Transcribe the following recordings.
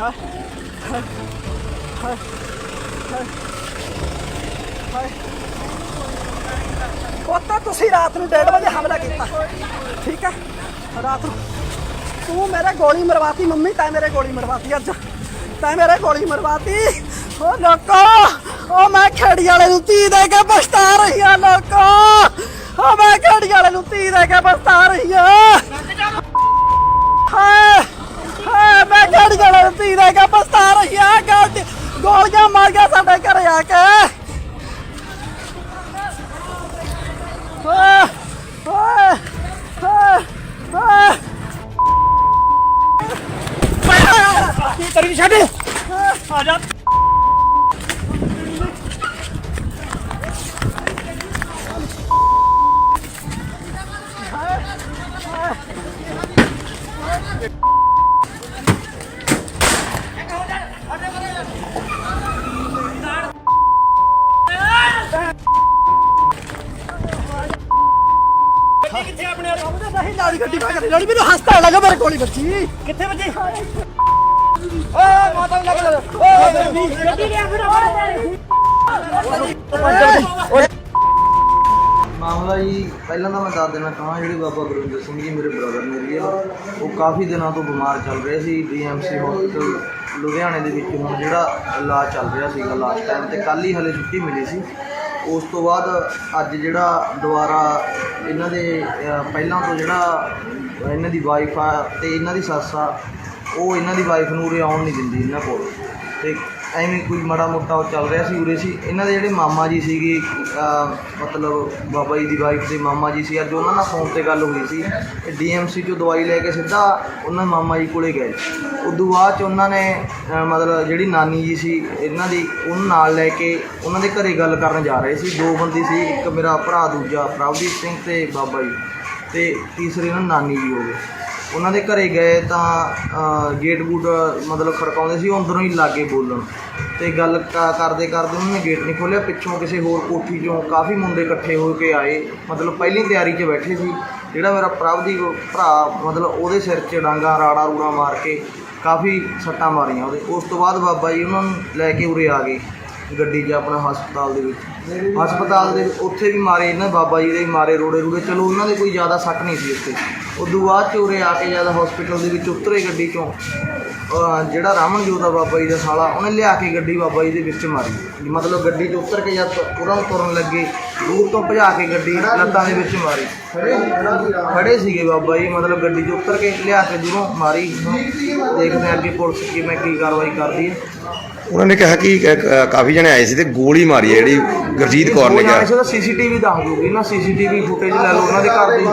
ਹਾਏ ਤੁਸੀਂ ਰਾਤ ਨੂੰ 1:30 ਵਜੇ ਹਮਲਾ ਕੀਤਾ। ਠੀਕ ਹੈ? ਰਾਤ ਨੂੰ। ਤੂੰ ਮੇਰੇ ਗੋਲੀ ਮਰਵਾਤੀ, ਮੰਮੀ, ਤੈਂ ਮੇਰੇ ਗੋਲੀ ਮਰਵਾਤੀ ਅੱਜ। ਤੈਂ ਮੇਰੇ ਗੋਲੀ ਮਰਵਾਤੀ। ਓ ਲੋਕੋ, ਓ ਮੈਂ ਖੇੜੀ ਵਾਲੇ ਨੂੰ ਤੀ ਦੇ ਕੇ ਪਛਤਾ ਰਹੀ ਆ ਲੋਕੋ। ਓ ਮੈਂ ਖੇੜੀ ਵਾਲੇ ਨੂੰ ਤੀ ਦੇ ਕੇ ਪਛਤਾ ਰਹੀ ਆ ਹਾਏ। ਖੇੜੀ ਵਾਲੇ ਨੂੰ ਤੀ ਦੇ ਕੇ ਪਛਤਾ ਰਹੀ ਆ ਗੋਲ- ਗੋਲੀਆਂ ਮਾਰ ਗਿਆ ਸਾਡੇ ਘਰੇ ਆ ਕੇ ਹਾਏ ਹਾਏ ਹਾਏ ਹਾਏ ਕੀ ਕਰੀ ਛੱਡ ਆ ਜਾ ਕਿੱਥੇ ਆਪਣੇ ਆਪ ਨਹੀਂ ਲਾੜੀ ਗੱਡੀ ਪਾ ਕੇ ਲਾੜੀ ਮੈਨੂੰ ਹੱਸਦਾ ਲੱਗਾ ਮੇਰੇ ਕੋਲੀ ਬੱਚੀ। ਕਿੱਥੇ ਵੱਜੀ ਓ ਮਾਤਾ ਨੂੰ ਲੱਗ ਓ ਗੱਡੀ ਲਿਆ ਫਿਰ ਮਾਮਲਾ ਜੀ ਪਹਿਲਾਂ ਤਾਂ ਮੈਂ ਦੱਸ ਦੇਣਾ ਚਾਹਾਂ ਜਿਹੜੇ ਬਾਬਾ ਗੁਰਿੰਦਰ ਸਿੰਘ ਜੀ ਮੇਰੇ ਬ੍ਰਦਰ ਨੇ ਰੀਅਲ ਉਹ ਕਾਫੀ ਦਿਨਾਂ ਤੋਂ ਬਿਮਾਰ ਚੱਲ ਰਹੇ ਸੀ ਡੀਐਮਸੀ ਹਸਪੀਟਲ ਲੁਧਿਆਣੇ ਦੇ ਵਿੱਚ ਹੁਣ ਜਿਹੜਾ ਇਲਾਜ ਚੱਲ ਰਿਹਾ ਸੀਗਾ ਲਾਸਟ ਟਾਈਮ ਤੇ ਕੱਲ ਹੀ ਹਲੇ ਛੁੱਟੀ ਮਿਲੀ ਸੀ। ਉਸ ਤੋਂ ਬਾਅਦ ਅੱਜ ਜਿਹੜਾ ਦੁਬਾਰਾ ਇਹਨਾਂ ਦੇ ਪਹਿਲਾਂ ਤੋਂ ਜਿਹੜਾ ਇਹਨਾਂ ਦੀ ਵਾਈਫ ਆ ਤੇ ਇਹਨਾਂ ਦੀ ਸੱਸ ਆ, ਉਹ ਇਹਨਾਂ ਦੀ ਵਾਈਫ ਨੂੰ ਉਰੇ ਆਉਣ ਨਹੀਂ ਦਿੰਦੀ ਇਹਨਾਂ ਕੋਲ। ਤੇ ਐਵੇਂ ਕੋਈ ਮਾੜਾ ਮੋਟਾ ਉਹ ਚੱਲ ਰਿਹਾ ਸੀ ਉਰੇ ਸੀ। ਇਹਨਾਂ ਦੇ ਜਿਹੜੇ ਮਾਮਾ ਜੀ ਸੀਗੇ ਅਹ, ਮਤਲਬ ਬਾਬਾ ਜੀ ਦੀ ਵਾਈਫ ਦੇ ਮਾਮਾ ਜੀ ਸੀ। ਅੱਜ ਉਹਨਾਂ ਨਾਲ ਫੋਨ ਤੇ ਗੱਲ ਹੋਈ ਸੀ। ਡੀਐਮਸੀ ਚੋਂ ਦਵਾਈ ਲੈ ਕੇ ਸਿੱਧਾ ਉਹਨਾਂ ਮਾਮਾ ਜੀ ਕੋਲੇ ਗਏ। ਉਦੋਂ ਬਾਅਦ ਚ ਉਹਨਾਂ ਨੇ ਅਹ, ਮਤਲਬ ਜਿਹੜੀ ਨਾਨੀ ਜੀ ਸੀ ਇਹਨਾਂ ਦੀ ਉਹਨੂੰ ਨਾਲ ਲੈ ਕੇ ਉਹਨਾਂ ਦੇ ਘਰੇ ਗੱਲ ਕਰਨ ਜਾ ਰਹੇ ਸੀ। ਦੋ ਬੰਦੇ ਸੀ ਇੱਕ ਮੇਰਾ ਭਰਾ ਦੂਜਾ ਪ੍ਰਭਦੀਪ ਸਿੰਘ ਤੇ ਬਾਬਾ ਜੀ ਤੇ ਤੀਸਰੇ ਉਹਨਾਂ ਨਾਨੀ ਜੀ ਹੋ ਗਏ। ਉਹਨਾਂ ਦੇ ਘਰੇ ਗਏ ਤਾਂ ਗੇਟ ਗੂਟ ਮਤਲਬ ਖੜਕਾਉਂਦੇ ਸੀ ਉਹ ਅੰਦਰੋਂ ਹੀ ਲਾਗੇ ਬੋਲਣ। ਤੇ ਗੱਲ ਕ- ਕਰਦੇ ਕਰਦੇ ਉਹਨਾਂ ਨੇ ਗੇਟ ਨਹੀਂ ਖੋਲ੍ਹਿਆ। ਪਿੱਛੋਂ ਕਿਸੇ ਹੋਰ ਕੋਠੀ ਚੋਂ ਕਾਫੀ ਮੁੰਡੇ ਇਕੱਠੇ ਹੋ ਕੇ ਆਏ। ਮਤਲਬ ਪਹਿਲੀ ਤਿਆਰੀ 'ਚ ਬੈਠੇ ਸੀ। ਜਿਹੜਾ ਮੇਰਾ ਪ੍ਰਭ ਦੀ ਭਰਾ, ਮਤਲਬ ਉਹਦੇ ਸਿਰ 'ਚ ਡਾਂਗਾ, ਰਾੜਾ, ਰੂੜਾ ਮਾਰ ਕੇ ਕਾਫੀ ਸੱਟਾਂ ਮਾਰੀਆਂ ਉਹਦੇ। ਉਸ ਤੋਂ ਬਾਅਦ ਬਾਬਾ ਜੀ ਉਹਨਾਂ ਨੂੰ ਲੈ ਕੇ ਉਰੇ ਆ ਗਏ ਗੱਡੀ 'ਚ ਆਪਣਾ ਹਸਪਤਾਲ ਦੇ ਵਿੱਚ। ਹਸਪਤਾਲ ਦੇ ਉੱਥੇ ਵੀ ਮਾਰੇ ਇਹਨਾਂ ਬਾਬਾ ਜੀ ਦੇ, ਮਾਰੇ ਰੋੜੇ ਰੂੜੇ। ਚਲੋ ਉਹਨਾਂ ਦੇ ਕੋਈ ਜ਼ਿਆਦਾ ਸੱਟ ਨਹੀਂ ਸੀ ਉੱਥੇ। ਉਦੋਂ ਬਾਅਦ 'ਚ ਉਰੇ ਆ ਕੇ ਜ਼ਿਆਦਾ ਹਸਪੀਟਲ ਦੇ ਵਿੱਚ ਉਤਰੇ ਗੱਡੀ 'ਚੋਂ ਅਹ ਜਿਹੜਾ ਰਾਮਨਜੋਤ ਆ ਬਾਬਾ ਜੀ ਦਾ ਸਾਲਾ, ਉਹਨੇ ਲਿਆ ਕੇ ਗੱਡੀ ਬਾਬਾ ਜੀ ਦੇ ਵਿੱਚ ਮਾਰੀ। ਮਤਲਬ ਗੱਡੀ 'ਚ ਉਤਰ ਕੇ ਜਦ ਉਹਨਾਂ ਤੁਰਨ ਲੱਗੇ, ਦੂਰ ਤੋਂ ਭਜਾ ਕੇ ਗੱਡੀ ਲੱਤਾਂ ਦੇ ਵਿੱਚ ਮਾਰੀ। ਖੜੇ ਸੀਗੇ ਬਾਬਾ ਜੀ, ਮਤਲਬ ਗੱਡੀ 'ਚ ਉਤਰ ਕੇ ਲਿਆ ਕੇ ਦੂਰੋਂ ਮਾਰੀ। ਦੇਖਦੇ ਹਾਂ ਅੱਗੇ ਪੁਲਿਸ ਕਿਵੇਂ ਕੀ ਕਾਰਵਾਈ ਕਰਦੀ ਹੈ। ਉਹਨਾਂ ਨੇ ਕਿਹਾ ਕਿ ਕਾਫੀ ਜਣੇ ਆਏ ਸੀ ਤੇ ਗੋਲੀ ਮਾਰੀ ਹੈ ਜਿਹੜੀ ਗੁਰਜੀਤ ਕੌਰ ਨੇ ਕਿਹਾ। ਉਹਦਾ ਸੀਸੀਟੀਵੀ ਦੱਸ ਦੂਗੀ ਨਾ ਸੀਸੀਟੀਵੀ ਫੁਟੇਜ ਲੈ ਲਓ ਉਹਨਾਂ ਦੇ ਘਰ ਦੀ।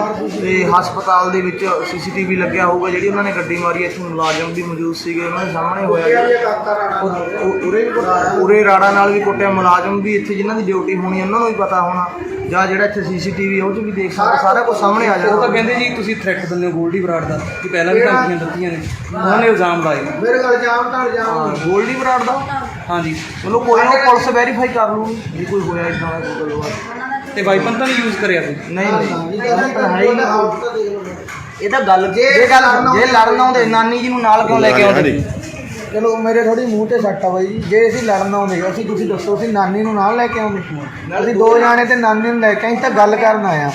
ਤੇ ਹਸਪਤਾਲ ਦੇ ਵਿੱਚ ਸੀਸੀਟੀਵੀ ਲੱਗਿਆ ਹੋਊਗਾ ਜਿਹੜੀ ਉਹਨਾਂ ਨੇ ਗੱਡੀ ਮਾਰੀ ਇੱਥੋਂ ਮੁਲਾਜ਼ਮ ਵੀ ਮੌਜੂਦ ਸੀਗੇ ਉਹਨਾਂ ਦੇ ਸਾਹਮਣੇ ਹੋਇਆ ਉਹ- ਉਹ- ਉਰੇ ਉਰੇ ਰਾੜਾ ਨਾਲ ਵੀ ਕੁੱਟਿਆ ਮੁਲਾਜ਼ਮ ਵੀ ਇੱਥੇ ਜਿਨ੍ਹਾਂ ਦੀ ਡਿਊਟੀ ਹੋਣੀ ਉਹਨਾਂ ਨੂੰ ਵੀ ਪਤਾ ਹੋਣਾ। ਜਾਂ ਜਿਹੜਾ ਇੱਥੇ ਸੀਸੀਟੀਵੀ ਉਹ 'ਚ ਵੀ ਦੇਖ ਸਕਦੇ ਸਾਰਾ ਕੁਝ ਸਾਹਮਣੇ ਆ ਉਹ ਤਾਂ ਜਾਊਗਾ ਕਹਿੰਦੇ ਜੀ ਤੁਸੀਂ ਥ੍ਰੈਟ ਦਿੰਦੇ ਹੋ ਗੋਲਡੀ ਬਰਾੜ ਦਾ ਕਿ ਪਹਿਲਾਂ ਵੀ ਧਮਕੀਆਂ ਦਿੱਤੀਆਂ ਨੇ। ਉਹਨਾਂ ਨੇ ਇਲਜ਼ਾਮ ਲਾਏ। ਹਾਂ, ਗੋਲਡੀ ਬਰਾੜ ਦਾ। ਹਾਂਜੀ। ਚਲੋ ਕੋਈ ਨਾ ਪੁਲਿਸ ਵੈਰੀਫਾਈ ਕਰ ਲੂਗੀ ਜੇ ਕੋਈ ਹੋਇਆ ਇਦਾਂ ਦਾ ਕੋਈ ਗੱਲਬਾਤ। ਤੇ ਵਾਈਪਨ ਤਾਂ ਨਹੀਂ ਯੂਜ਼ ਕਰਿਆ ਕੋਈ ਨਹੀਂ ਨਹੀਂ। ਇਹ ਤਾਂ ਹੈ ਹੀ ਨਹੀਂ। ਇਹ ਤਾਂ ਗੱਲ ਜੇ ਗੱਲ ਜੇ ਲੜਨ ਆਉਂਦੇ ਨਾਨੀ ਜੀ ਨੂੰ ਨਾਲ ਕਿਉਂ ਲੈ ਕੇ ਆਉਂਦੇ? ਚਲੋ ਮੇਰੇ ਥੋੜੀ ਮੂੰਹ ਤੇ ਸੱਟ ਆ ਬਾਈ। ਜੀ ਅਸੀਂ ਲੜਨ ਆਉਂਦੇ ਅਸੀਂ ਤੁਸੀਂ ਦੱਸੋ ਅਸੀਂ ਨਾਨੀ ਨੂੰ ਨਾਲ ਲੈ ਕੇ ਆਉਂਦੇ? ਅਸੀਂ ਦੋ ਜਾਣੇ ਤੇ ਨਾਨੀ ਨੂੰ ਲੈ ਕੇ ਅਸੀਂ ਤਾਂ ਗੱਲ ਕਰਨ ਆਇਆ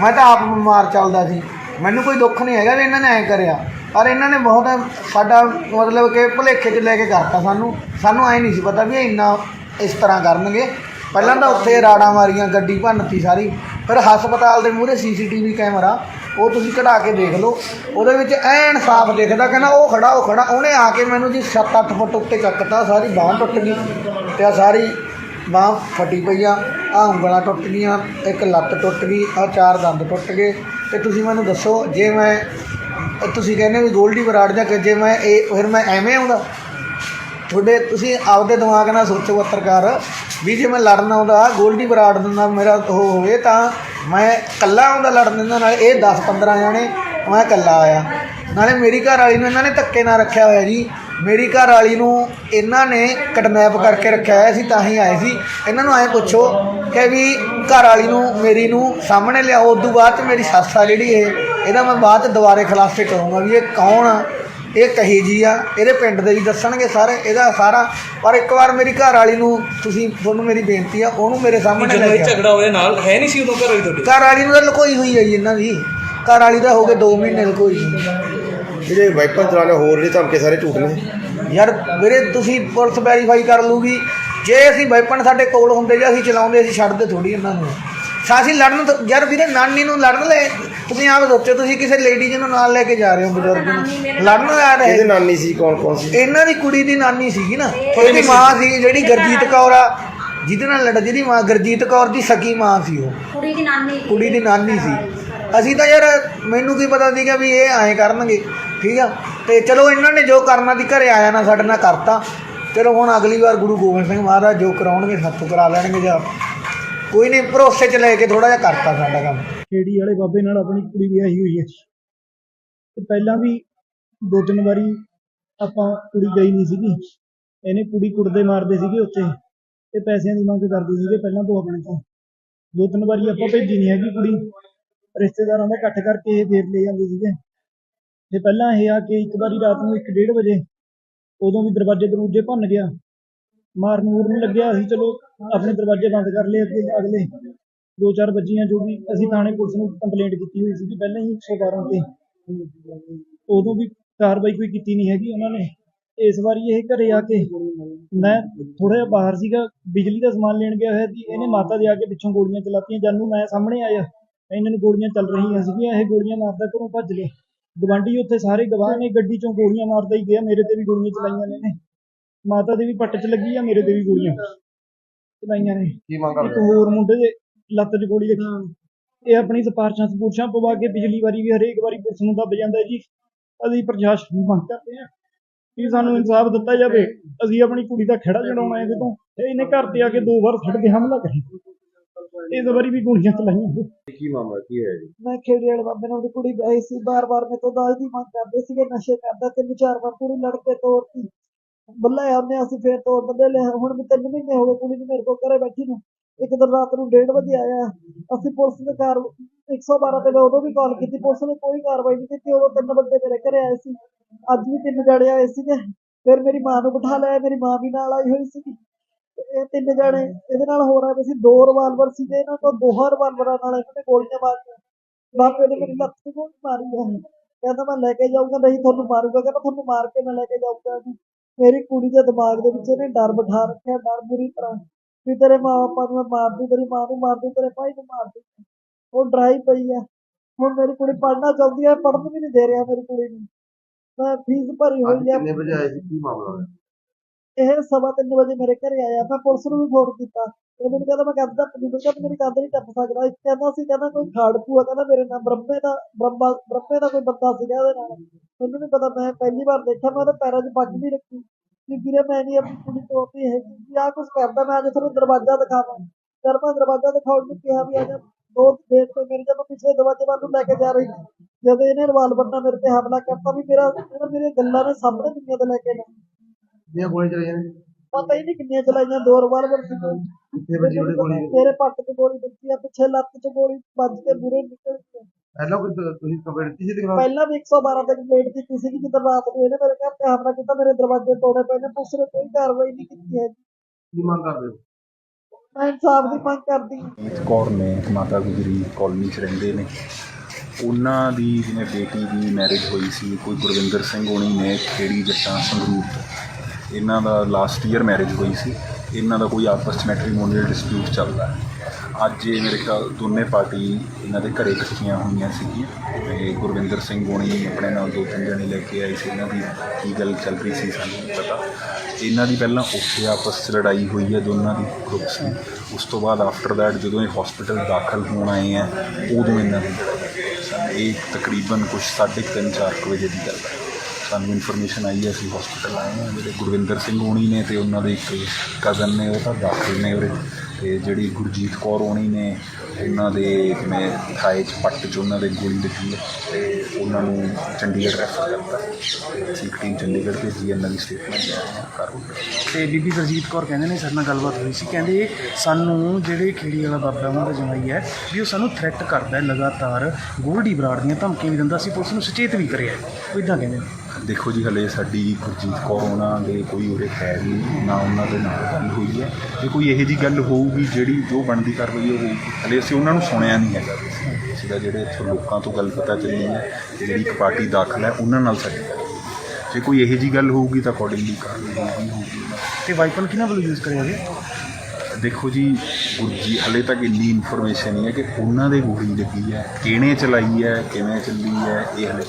ਮੈਂ ਤਾਂ ਆਪ ਬਿਮਾਰ ਚੱਲਦਾ ਸੀ। ਮੈਨੂੰ ਕੋਈ ਦੁੱਖ ਨਹੀਂ ਹੈਗਾ ਵੀ ਇਹਨਾਂ ਨੇ ਐ ਕਰਿਆ। ਪਰ ਇਹਨਾਂ ਨੇ ਬਹੁਤ ਸਾਡਾ ਮਤਲਬ ਕਿ ਭੁਲੇਖੇ 'ਚ ਲੈ ਕੇ ਕਰਤਾ ਸਾਨੂੰ। ਸਾਨੂੰ ਐ ਨਹੀਂ ਸੀ ਪਤਾ ਵੀ ਇਹ ਇੰਨਾ ਇਸ ਤਰ੍ਹਾਂ ਕਰਨਗੇ। ਪਹਿਲਾਂ ਤਾਂ ਉੱਥੇ ਰਾੜਾਂ ਮਾਰੀਆਂ, ਗੱਡੀ ਭੰਨਤੀ ਸਾਰੀ। ਫਿਰ ਹਸਪਤਾਲ ਦੇ ਮੂਹਰੇ ਸੀਸੀਟੀਵੀ ਕੈਮਰਾ, ਉਹ ਤੁਸੀਂ ਕਢਾ ਕੇ ਦੇਖ ਲਓ। ਉਹਦੇ ਵਿੱਚ ਐਨ ਸਾਫ਼ ਦਿਖਦਾ, ਕਹਿੰਦਾ ਉਹ ਖੜਾ ਉਹ ਖੜਾ। ਉਹਨੇ ਆ ਕੇ ਮੈਨੂੰ ਜੀ 7-8 ਫੁੱਟ ਉੱਤੇ ਚੱਕਤਾ, ਸਾਰੀ ਬਾਂਹ ਟੁੱਟ ਗਈ ਤੇ ਆ ਸਾਰੀ ਬਾਂਹ ਫਟੀ ਪਈ ਆ। ਆ ਉਂਗਲਾਂ ਟੁੱਟ ਗਈਆਂ, ਇੱਕ ਲੱਤ ਟੁੱਟ ਗਈ ਆ ਚਾਰ ਦੰਦ ਟੁੱਟ ਗਏ। ਤੇ ਤੁਸੀਂ ਮੈਨੂੰ ਦੱਸੋ, ਜੇ ਮੈਂ ਤੁਸੀਂ ਕਹਿੰਦੇ ਵੀ ਗੋਲਡੀ ਬਰਾੜ ਜਾਂ ਕਿ ਜੇ ਮੈਂ ਇਹ ਫਿਰ ਮੈਂ ਐਵੇਂ ਆਉਂਦਾ। ਤੁਹਾਡੇ ਤੁਸੀਂ ਆਪਦੇ ਦਿਮਾਗ ਨਾਲ ਸੋਚੋ ਪੱਤਰਕਾਰ, ਵੀ ਜੇ ਮੈਂ ਲੜਨ ਆਉਂਦਾ ਗੋਲਡੀ ਬਰਾੜ ਦਿੰਦਾ ਮੇਰਾ ਉਹ ਹੋਵੇ, ਤਾਂ ਮੈਂ ਇਕੱਲਾ ਆਉਂਦਾ ਲੜਨ ਦਿੰਦਾ ਨਾਲ, ਇਹ 10 15 ਜਣੇ, ਮੈਂ ਇਕੱਲਾ ਆਇਆ। ਨਾਲੇ ਮੇਰੀ ਘਰ ਵਾਲੀ ਨੂੰ ਇਹਨਾਂ ਨੇ ਧੱਕੇ ਨਾਲ ਰੱਖਿਆ ਹੋਇਆ ਜੀ। ਮੇਰੀ ਘਰ ਵਾਲੀ ਨੂੰ ਇਹਨਾਂ ਨੇ ਕਿਡਨੈਪ ਕਰਕੇ ਰੱਖਿਆ ਹੋਇਆ ਸੀ ਤਾਂ ਹੀ ਆਏ ਸੀ। ਇਹਨਾਂ ਨੂੰ ਐਂ ਪੁੱਛੋ ਕਿ ਵੀ ਘਰ ਵਾਲੀ ਨੂੰ ਮੇਰੀ ਨੂੰ ਸਾਹਮਣੇ ਲਿਆਓ ਉਦੋਂ ਬਾਅਦ ਚ ਮੇਰੀ ਸੱਸ ਆ ਜਿਹੜੀ ਇਹ ਇਹਦਾ ਮੈਂ ਬਾਅਦ ਚ ਦੁਬਾਰੇ ਖੁਲਾਸੇ ਕਰੂੰਗਾ ਵੀ ਇਹ ਕੌਣ ਆ? ਇਹ ਕਹੀ ਜੀ ਆ ਇਹਦੇ ਪਿੰਡ ਦੇ ਵੀ ਦੱਸਣਗੇ ਸਾਰੇ ਇਹਦਾ ਸਾਰਾ। ਪਰ ਇੱਕ ਵਾਰ ਮੇਰੀ ਘਰ ਵਾਲੀ ਨੂੰ ਤੁਸੀਂ ਤੁਹਾਨੂੰ ਮੇਰੀ ਬੇਨਤੀ ਆ ਉਹਨੂੰ ਮੇਰੇ ਸਾਹਮਣੇ ਜਦੋਂ ਲੈ ਇਹ ਕੇ। ਝਗੜਾ ਹੋਇਆ ਨਾਲ ਹੈ ਨਹੀਂ ਸੀ ਉਦੋਂ ਘਰ ਵਾਲੀ ਤੁਹਾਡੇ? ਘਰ ਵਾਲੀ ਨੂੰ ਤਾਂ ਲੁਕੋਈ ਹੋਈ ਹੈ ਜੀ ਇਹਨਾਂ ਦੀ। ਘਰ ਵਾਲੀ ਦਾ ਹੋ ਗਏ 2 ਮਹੀਨੇ ਲੁਕੋਈ। ਜੀ ਜਿਹੜੇ ਵਾਈਪਰ ਚਲਾਣੇ ਹੋਰ ਜਿਹੜੇ ਧਮਕੇ ਸਾਰੇ ਝੂਠ ਨੇ। ਯਾਰ ਵੀਰੇ ਤੁਸੀਂ ਪੁਲਿਸ ਵੈਰੀਫਾਈ ਕਰ ਲੂਗੀ ਜੇ ਅਸੀਂ ਵੈਪਨ ਸਾਡੇ ਕੋਲ ਹੁੰਦੇ ਜਾਂ ਅਸੀਂ ਚਲਾਉਂਦੇ ਅਸੀਂ ਛੱਡਦੇ ਥੋੜੀ ਇਹਨਾਂ ਨੂੰ। ਸਾਸੀ ਲੜਨ ਤੋਂ- ਯਾਰ ਵੀਰੇ ਨਾਨੀ ਨੂੰ ਲੜਨ ਲੈ। ਤੁਸੀਂ ਆਪ ਸੋਚੋ ਤੁਸੀਂ ਕਿਸੇ ਲੇਡੀ ਨੂੰ ਨਾਲ ਲੈ ਕੇ ਜਾ ਰਹੇ ਹੋ ਬਜ਼ੁਰਗ ਨੂੰ। ਲੜਨ ਆ ਰਹੇ ਇਹਦੇ ਨਾਨੀ ਸੀ ਕੌਣ ਕੌਣ ਸੀ? ਇਹਨਾਂ ਦੀ ਕੁੜੀ ਦੀ ਨਾਨੀ ਸੀਗੀ ਨਾ। ਇਹਦੀ ਮਾਂ ਸੀ? ਜਿਹੜੀ ਗੁਰਜੀਤ ਕੌਰ ਆ। ਜਿਹਦੇ ਨਾਲ ਲੜ ਜਿਹਦੀ ਮਾਂ ਗੁਰਜੀਤ ਕੌਰ ਦੀ ਸਕੀ ਮਾਂ ਸੀ ਉਹ। ਕੁੜੀ ਦੀ ਨਾਨੀ ਕੁੜੀ ਦੀ ਨਾਨੀ ਸੀ। ਅਸੀਂ ਤਾਂ ਯਾਰ ਮੈਨੂੰ ਕੀ ਪਤਾ ਸੀਗਾ ਵੀ ਇਹ ਐਂ ਕਰਨਗੇ। ਠੀਕ ਆ? ਤੇ ਚਲੋ ਇਹਨਾਂ ਨੇ ਜੋ ਕਰਨਾ ਦੀ ਘਰੇ ਆਇਆ ਨਾ, ਸਾਡੇ ਨਾਲ ਕਰਤਾ। ਚਲੋ ਹੁਣ ਅਗਲੀ ਵਾਰ ਗੁਰੂ ਗੋਬਿੰਦ ਸਿੰਘ ਮਹਾਰਾਜ ਜੋ ਕਰਾਉਣਗੇ ਸਾਥੋਂ ਕਰਾ ਲੈਣਗੇ ਜਾਂ ਕੋਈ ਨਹੀਂ, ਭਰੋਸੇ 'ਚ ਲੈ ਕੇ ਥੋੜਾ ਜਿਹਾ ਕਰਤਾ ਸਾਡਾ ਕੰਮ। ਖੇੜੀ ਵਾਲੇ ਬਾਬੇ ਨਾਲ ਆਪਣੀ ਕੁੜੀ ਵਿਆਹੀ ਹੋਈ ਹੈ। ਤੇ ਪਹਿਲਾਂ ਵੀ ਦੋ ਤਿੰਨ ਵਾਰੀ ਆਪਾਂ ਕੁੜੀ ਗਈ ਨਹੀਂ ਸੀਗੀ। ਇਹਨੇ ਕੁੜੀ ਕੁੜਦੇ ਮਾਰਦੇ ਸੀਗੇ ਉੱਥੇ। ਤੇ ਪੈਸਿਆਂ ਦੀ ਮੰਗ ਕਰਦੇ ਸੀਗੇ ਪਹਿਲਾਂ ਤੋਂ ਆਪਣੇ ਤੋਂ। ਦੋ ਤਿੰਨ ਵਾਰੀ ਆਪਾਂ ਭੇਜੀ ਨਹੀਂ ਹੈਗੀ ਕੁੜੀ। ਰਿਸ਼ਤੇਦਾਰਾਂ ਦਾ ਇਕੱਠ ਕਰਕੇ ਇਹ ਫੇਰ ਲੈ ਜਾਂਦੇ ਸੀਗੇ। ਤੇ ਪਹਿਲਾਂ ਇਹ ਆ ਕੇ ਇੱਕ ਵਾਰੀ ਰਾਤ ਨੂੰ 1:30 ਵਜੇ ਉਦੋਂ ਵੀ ਦਰਵਾਜ਼ੇ ਦਰੂਜੇ ਭੰਨ ਗਿਆ, ਮਾਰਨ ਮੂਰਨ ਲੱਗਿਆ ਅਸੀਂ ਚਲੋ ਆਪਣੇ ਦਰਵਾਜ਼ੇ ਬੰਦ ਕਰ ਲਏ ਅੱਗੇ ਅਗਲੇ। ਦੋ ਚਾਰ ਬੱਜੀਆਂ ਜੋ ਵੀ ਅਸੀਂ ਥਾਣੇ ਪੁਲਿਸ ਨੂੰ ਕੰਪਲੇਂਟ ਕੀਤੀ ਹੋਈ ਸੀ ਪਹਿਲਾਂ ਹੀ 112 ਤੇ। ਉਦੋਂ ਵੀ ਕਾਰਵਾਈ ਕੋਈ ਕੀਤੀ ਨਹੀਂ ਹੈਗੀ ਉਹਨਾਂ ਨੇ। ਇਸ ਵਾਰੀ ਇਹ ਘਰੇ ਆ ਕੇ ਮੈਂ ਥੋੜਾ ਜਿਹਾ ਬਾਹਰ ਸੀਗਾ, ਬਿਜਲੀ ਦਾ ਸਮਾਨ ਲੈਣ ਗਿਆ ਹੋਇਆ ਸੀ, ਇਹਨੇ ਮਾਤਾ ਦੇ ਆ ਕੇ ਪਿੱਛੋਂ ਗੋਲੀਆਂ ਚਲਾਤੀਆਂ, ਜਾਨੂੰ ਮੈਂ ਸਾਹਮਣੇ ਆਇਆ। ਇਹਨਾਂ ਨੂੰ ਗੋਲੀਆਂ ਚੱਲ ਰਹੀਆਂ ਸੀਗੀਆਂ, ਇਹ ਗੋਲੀਆਂ ਮਾਰਦਾ ਘਰੋਂ ਭੱਜ ਲਏ। ਗਵਾਂਢੀ ਉੱਥੇ ਸਾਰੇ ਗਵਾਹ ਨੇ ਗੱਡੀ ਚੋਂ ਗੋਲੀਆਂ ਮਾਰਦਾ ਹੀ ਗਿਆ ਮੇਰੇ ਤੇ ਵੀ ਗੋਲੀਆਂ ਚਲਾਈਆਂ ਨੇ ਇਹਨੇ। ਮਾਤਾ ਦੇ ਵੀ ਪੱਟ 'ਚ ਲੱਗੀ ਆ ਮੇਰੇ ਤੇ ਵੀ ਗੋਲੀਆਂ ਚਲਾਈਆਂ ਨੇ। ਕੀ ਮੰਗ ਇੱਕ ਹੋਰ ਮੁੰਡੇ ਦੇ ਲੱਤ 'ਚ ਗੋਲੀ ਲੱਗੀ। ਇਹ ਆਪਣੀ ਸਿਫਾਰਸ਼ਾਂ ਸਪੂਰਸ਼ਾਂ ਪਵਾ ਕੇ ਪਿਛਲੀ ਵਾਰੀ ਵੀ ਹਰੇਕ ਵਾਰੀ ਪੁਲਿਸ ਨੂੰ ਦੱਬ ਜਾਂਦਾ ਹੈ ਜੀ। ਅਸੀਂ ਪ੍ਰਸ਼ਾਸਨ ਨੂੰ ਮੰਗ ਕਰਦੇ ਹਾਂ ਕਿ ਸਾਨੂੰ ਇਨਸਾਫ ਦਿੱਤਾ ਜਾਵੇ। ਅਸੀਂ ਆਪਣੀ ਕੁੜੀ ਦਾ ਖੜਾ ਛਡਾਉਣਾ ਇਹਦੇ ਤੋਂ। ਤੇ ਇਹਨੇ ਘਰ ਤੇ ਆ ਕੇ ਦੋ ਵਾਰ ਛੱਡ ਕੇ ਹਮਲਾ ਕਰਿਆ। ਇਸ ਵਾਰੀ ਵੀ ਗੋਲੀਆਂ ਚਲਾਈਆਂ। ਕੀ ਮਾਮਲਾ ਕੀ ਹੈ ਜੀ? ਮੈਂ ਖੇੜੇ ਵਾਲੇ ਬਾਬੇ ਨਾਲ ਉਹਦੀ ਕੁੜੀ ਗਈ ਸੀ ਬਾਰ-ਬਾਰ ਮੇਰੇ ਤੋਂ ਦਾਜ ਦੀ ਮੰਗ ਕਰਦੇ ਸੀਗੇ ਨਸ਼ੇ ਕਰਦਾ ਤਿੰਨ ਚਾਰ ਵਾਰ ਕੁੜੀ ਲੜ ਕੇ ਤੋੜਤੀ ਬੱਲੇ ਆਉਂਦੇ ਅਸੀਂ ਫੇਰ ਤੋੜ ਬੰਦੇ ਲੈ ਹੁਣ ਵੀ ਤਿੰਨ ਮਹੀਨੇ ਹੋ ਗਏ ਕੁੜੀ ਨੂੰ ਮੇਰੇ ਕੋਲ ਘਰੇ ਬੈਠੀ ਨੂੰ। ਇੱਕ ਦਿਨ ਰਾਤ ਨੂੰ 1:30 ਵਜੇ ਆਇਆ ਅਸੀਂ ਪੁਲਿਸ ਦੇ ਕਾਰ 112 ਤੇ ਮੈਂ ਉਦੋਂ ਵੀ ਕਾਲ ਕੀਤੀ ਪੁਲਿਸ ਨੇ ਕੋਈ ਕਾਰਵਾਈ ਨਹੀਂ ਕੀਤੀ ਉਦੋਂ ਤਿੰਨ ਬੰਦੇ ਮੇਰੇ ਘਰੇ ਆਏ ਸੀ। ਅੱਜ ਵੀ ਤਿੰਨ ਜਣੇ ਆਏ ਸੀਗੇ ਫਿਰ ਮੇਰੀ ਮਾਂ ਨੂੰ ਬਿਠਾ ਲਿਆ ਮੇਰੀ ਮਾਂ ਵੀ ਨਾਲ ਆਈ ਹੋਈ ਸੀਗੀ। ਤੇ ਇਹ ਤਿੰਨ ਜਣੇ ਇਹਦੇ ਨਾਲ ਹੋ ਰਿਹਾ ਸੀ ਦੋ ਰਿਵਾਲਵਰ ਸੀਗੇ ਇਹਨਾਂ ਤੋਂ ਦੋਹਾਂ ਰਿਵਾਲਵਰਾਂ ਨਾਲ ਇਹਨਾਂ ਨੇ ਗੋਲੀਆਂ ਮਾਰੀਆਂ। ਬਾਪੇ ਨੇ ਮੇਰੀ ਲੱਤ ਤੇ ਗੋਲੀ ਮਾਰੀ ਹੈ ਕਹਿੰਦਾ ਮੈਂ ਲੈ ਕੇ ਜਾਊਂਗਾ ਨਹੀਂ ਤੁਹਾਨੂੰ ਮਾਰੂਗਾ। ਕਹਿੰਦਾ ਤੁਹਾਨੂੰ ਮਾਰ ਕੇ ਮੈਂ ਲੈ ਕੇ ਜਾਊਂਗਾ। ਜੀ ਮੇਰੀ ਕੁੜੀ ਦੇ ਦਿਮਾਗ ਦੇ ਵਿੱਚ ਇਹਨੇ ਡਰ ਬਿਠਾ ਰੱਖਿਆ ਡਰ ਬੁਰੀ ਤਰ੍ਹਾਂ। ਵੀ ਤੇਰੇ ਮਾਂ ਬਾਪਾਂ ਨੂੰ ਮੈਂ ਮਾਰ ਦੂੰ ਤੇਰੀ ਮਾਂ ਨੂੰ ਮਾਰ ਦੂੰ ਤੇਰੇ ਭਾਈ ਨੂੰ ਮਾਰ ਦੂੰ ਉਹ ਡਰਾਈ ਪਈ ਹੈ ਹੁਣ ਮੇਰੀ ਕੁੜੀ ਪੜ੍ਹਨਾ ਚਾਹੁੰਦੀ ਹੈ ਪੜ੍ਹਨ ਵੀ ਨਹੀਂ ਦੇ ਰਿਹਾ ਮੇਰੀ ਕੁੜੀ ਨੂੰ। ਮੈਂ ਫੀਸ ਭਰੀ ਹੋਈ ਹੈ ਕਿੰਨੇ ਵਜੇ ਆਏ ਸੀ? ਕੀ ਮਾਮਲਾ ਹੋਇਆ? ਇਹ ਸਵਾ ਤਿੰਨ ਵਜੇ ਮੇਰੇ ਘਰੇ ਆਇਆ, ਮੈਂ ਪੁਲਿਸ ਨੂੰ ਵੀ ਫੋਨ ਕੀਤਾ। ਇਹ ਮੈਨੂੰ ਕਹਿੰਦਾ, ਮੈਂ ਕੰਧ ਦਾ ਪਨੀ ਮੈਂ ਮੇਰੀ ਕੱਦ ਨਹੀਂ ਟੱਪ ਸਕਦਾ। ਇੱਕ ਕਹਿੰਦਾ ਸੀ, ਕਹਿੰਦਾ ਕੋਈ ਖਾੜਕੂ ਆ ਕਹਿੰਦਾ ਮੇਰੇ ਨਾਲ ਬ੍ਰਹਮੇ ਦਾ, ਬ੍ਰਹਮਾ, ਬ੍ਰਹਮੇ ਦਾ ਕੋਈ ਬੰਦਾ ਸੀਗਾ ਇਹਦੇ ਨਾਲ। ਮੈਨੂੰ ਨਹੀਂ ਪਤਾ, ਮੈਂ ਪਹਿਲੀ ਵਾਰ ਦੇਖਿਆ, ਮੈਂ ਉਹਦੇ ਪੈਰਾਂ 'ਚ ਪੱਗ ਵੀ ਰੱਖੀ। ਵੀ ਵੀਰੇ, ਮੈਂ ਨਹੀਂ ਆਪਣੀ ਕੁੜੀ ਤੋੜਦੀ ਹੈਗੀ ਕਿ ਆਹ ਕੁਝ ਕਰਦਾ, ਮੈਂ ਅੱਜ ਤੁਹਾਨੂੰ ਦਰਵਾਜ਼ਾ ਦਿਖਾਵਾਂ। ਜਦ ਮੈਂ ਦਰਵਾਜ਼ਾ ਦਿਖਾਉਣ ਨੂੰ ਕਿਹਾ ਵੀ ਆ ਬਹੁਤ ਦੇਰ ਤੋਂ ਤੇ ਮੇਰੇ ਜਦੋਂ ਪਿਛਲੇ ਦਰਵਾਜ਼ੇ ਵੱਲ ਨੂੰ ਲੈ ਕੇ ਜਾ ਰਹੀ ਸੀ, ਜਦੋਂ ਇਹਨੇ ਰਿਵਾਲਵਰ ਨਾਲ ਮੇਰੇ ਤੇ ਹਮਲਾ ਕਰਤਾ ਵੀ ਮੇਰਾ ਇਹਨੇ ਮੇਰੀਆਂ ਗੱਲਾਂ ਨੇ ਸਾਹਮਣੇ ਦੁਨੀਆ ਤੇ ਲੈ ਕੇ ਨਾ ਇਹ ਗੋਲੀ ਚਲਾਈਆਂ ਨੇ? ਪਤਾ ਹੀ ਨਹੀਂ ਕਿੰਨੀਆਂ ਚਲਾਈਆਂ ਦੋ ਰਿਵਾਲਵਰ ਸੀ। ਕਿੱਥੇ ਵੱਜੀ ਉਹਦੇ ਗੋਲੀ? ਮੇਰੇ ਪੱਟ ਤੇ ਗੋਲੀ ਵੱਜੀ ਆ ਪਿੱਛੇ ਲੱਤ 'ਚ ਗੋਲੀ ਵੱਜ ਕੇ ਮੂਰੇ ਨਿਕਲ ਪਹਿਲਾਂ ਕੋਈ ਤੁਸੀਂ ਕੰਪਲੇਂਟ ਕੀਤੀ ਸੀ ਪਹਿਲਾਂ ਵੀ 112 ਤੇ ਕੰਪਲੇਂਟ ਕੀਤੀ ਸੀ ਜਦੋਂ ਰਾਤ ਨੂੰ ਇਹਨੇ ਮੇਰੇ ਘਰ ਤੇ ਹਮਲਾ ਕੀਤਾ ਮੇਰੇ ਦਰਵਾਜ਼ੇ ਤੋੜੇ ਪਏ ਨੇ ਪੁਲਿਸ ਨੇ ਕੋਈ ਕਾਰਵਾਈ ਨਹੀਂ ਕੀਤੀ ਹੈ ਕੀ ਮੰਗ ਕਰਦੇ ਹੋ? ਮੈਂ ਇਨਸਾਫ ਦੀ ਮੰਗ ਕਰਦੀ ਹਾਂ। ਜੀਤ ਕੌਰ ਨੇ ਮਾਤਾ ਗੁਜਰੀ ਕਾਲੋਨੀ 'ਚ ਰਹਿੰਦੇ ਨੇ। ਉਹਨਾਂ ਦੀ ਜਿਵੇਂ ਬੇਟੀ ਦੀ ਮੈਰਿਜ ਹੋਈ ਸੀ ਕੋਈ ਗੁਰਵਿੰਦਰ ਸਿੰਘ ਹੋਣੀ ਨੇ ਖੇੜੀ ਜੱਟਾਂ ਸੰਗਰੂਰ ਤੋਂ? ਇਹਨਾਂ ਦਾ ਲਾਸਟ ਈਅਰ ਮੈਰਿਜ ਹੋਈ ਸੀ। ਇਹਨਾਂ ਦਾ ਕੋਈ ਆਪਸ 'ਚ ਮੈਟਰੀਮੋਨੀਅਲ ਡਿਸਪਿਊਟ ਚੱਲਦਾ ਹੈ। ਅੱਜ ਇਹ ਮੇਰੇ ਖਿਆਲ ਦੋਨੇ ਪਾਰਟੀ ਇਹਨਾਂ ਦੇ ਘਰੇ ਇਕੱਠੀਆਂ ਹੋਈਆਂ ਸੀਗੀਆਂ ਤੇ ਗੁਰਵਿੰਦਰ ਸਿੰਘ ਹੋਣੀ ਆਪਣੇ ਨਾਲ ਦੋ ਤਿੰਨ ਜਣੇ ਲੈ ਕੇ ਆਏ ਸੀ। ਇਹਨਾਂ ਦੀ ਕੀ ਗੱਲ ਚੱਲ ਰਹੀ ਸੀ ਸਾਨੂੰ ਨਹੀਂ ਪਤਾ। ਇਹਨਾਂ ਦੀ ਪਹਿਲਾਂ ਉੱਥੇ ਆਪਸ 'ਚ ਲੜਾਈ ਹੋਈ ਹੈ ਦੋਨਾਂ ਦੀ ਗਰੁੱਪਸ ਦੀ। ਉਸ ਤੋਂ ਬਾਅਦ ਆਫਟਰ ਦੈਟ ਜਦੋਂ ਇਹ ਹਸਪੀਟਲ ਦਾਖਲ ਹੋਣ ਆਏ ਆ ਉਦੋਂ ਇਹਨਾਂ ਦੀ ਲੜਾਈ ਹੋਈ। ਸਾਨੂੰ ਇਹ ਤਕਰੀਬਨ ਕੁਝ 3:30 4 ਵਜੇ ਦੀ ਗੱਲ ਹੈ। ਸਾਨੂੰ ਇਨਫੋਰਮੇਸ਼ਨ ਆਈ ਹੈ, ਅਸੀਂ ਹਸਪੀਟਲ ਆਏ ਹਾਂ। ਜਿਹੜੇ ਗੁਰਵਿੰਦਰ ਸਿੰਘ ਹੋਣੀ ਨੇ ਤੇ ਉਹਨਾਂ ਦੇ ਇੱਕ ਕਜ਼ਨ ਨੇ, ਉਹ ਤਾਂ ਦਾਖਲ ਨੇ ਉਰੇ। ਤੇ ਜਿਹੜੀ ਗੁਰਜੀਤ ਕੌਰ ਹੋਣੀ ਨੇ ਉਹਨਾਂ ਦੇ ਜਿਵੇਂ ਥਾਏ 'ਚ ਪੱਟ 'ਚ ਉਹਨਾਂ ਦੇ ਗੋਲੀ ਲੱਗੀ ਹੈ ਤੇ ਉਹਨਾਂ ਨੂੰ ਚੰਡੀਗੜ੍ਹ ਰੈਫਰ ਕਰਤਾ। ਇੱਕ ਟੀਮ ਚੰਡੀਗੜ੍ਹ ਭੇਜੀ ਇਹਨਾਂ ਦੀ ਸਟੇਟਮੈਂਟ ਰਹੇ ਕਾਰਵਾਈ ਕਰਾਂਗੇ। ਤੇ ਬੀਬੀ ਗੁਰਜੀਤ ਕੌਰ ਕਹਿੰਦੇ ਨੇ ਸਾਡੇ ਨਾਲ ਗੱਲਬਾਤ ਹੋਈ ਸੀ ਕਹਿੰਦੇ ਸਾਨੂੰ ਜਿਹੜੇ ਖੇੜੀ ਵਾਲਾ ਬਾਬਾ ਉਹਨਾਂ ਦਾ ਜਮਾਈ ਹੈ ਵੀ ਉਹ ਸਾਨੂੰ ਥ੍ਰੈਟ ਕਰਦਾ ਹੈ ਲਗਾਤਾਰ ਗੋਲਡੀ ਬਰਾੜ ਦੀਆਂ ਧਮਕੀਆਂ ਵੀ ਦਿੰਦਾ ਸੀ ਪੁਲਿਸ ਨੂੰ ਸੁਚੇਤ ਵੀ ਕਰਿਆ ਉਹ ਇਦਾਂ ਕਹਿੰਦੇ ਨੇ। ਦੇਖੋ ਜੀ ਹਲੇ ਸਾਡੀ ਗੁਰਜੀਤ ਕੌਰ ਉਹਨਾਂ ਦੇ ਕੋਈ ਉਰੇ ਹੈ ਨਹੀਂ ਨਾ ਉਹਨਾਂ ਦੇ ਨਾਲ ਗੱਲ ਹੋਈ ਹੈ। ਜੇ ਕੋਈ ਇਹੋ ਜੀ ਗੱਲ ਹੋਊਗੀ ਜਿਹੜੀ ਜੋ ਬਣਦੀ ਕਾਰਵਾਈ ਉਹ ਹੋਊਗੀ ਹਲੇ ਅਸੀਂ ਉਹਨਾਂ ਨੂੰ ਸੁਣਿਆ ਨਹੀਂ ਹੈਗਾ ਸੀਗਾ ਜਿਹੜੇ ਇੱਥੋਂ ਲੋਕਾਂ ਤੋਂ ਗੱਲ ਪਤਾ ਚੱਲੀ ਹੈ ਜਿਹੜੀ ਇੱਕ ਪਾਰਟੀ ਦਾਖਲ ਹੈ ਉਹਨਾਂ ਨਾਲ ਸਾਡੀ ਗੱਲ ਹੋਈ। ਜੇ ਕੋਈ ਇਹੋ ਜੀ ਗੱਲ ਹੋਊਗੀ ਤਾਂ ਅਕੋਰਡਿੰਗਲੀ ਕਾਰਵਾਈ ਹੋਊਗੀ ਹੋਊਗੀ ਤੇ ਵਾਈਪਨ ਕਿਹਨਾਂ ਵੱਲੋਂ ਯੂਜ਼ ਕਰਿਆ ਗਿਆ ਦੇਖੋ ਜੀ ਗੁਰਜੀ ਹਲੇ ਤੱਕ ਇੰਨੀ ਇਨਫੋਰਮੇਸ਼ਨ ਨਹੀਂ ਹੈ ਕਿ ਉਹਨਾਂ ਦੇ ਗੋਲੀ ਲੱਗੀ ਹੈ ਕਿਹਨੇ ਚਲਾਈ ਹੈ ਕਿਵੇਂ ਚੱਲੀ ਹੈ ਇਹ ਹਲੇ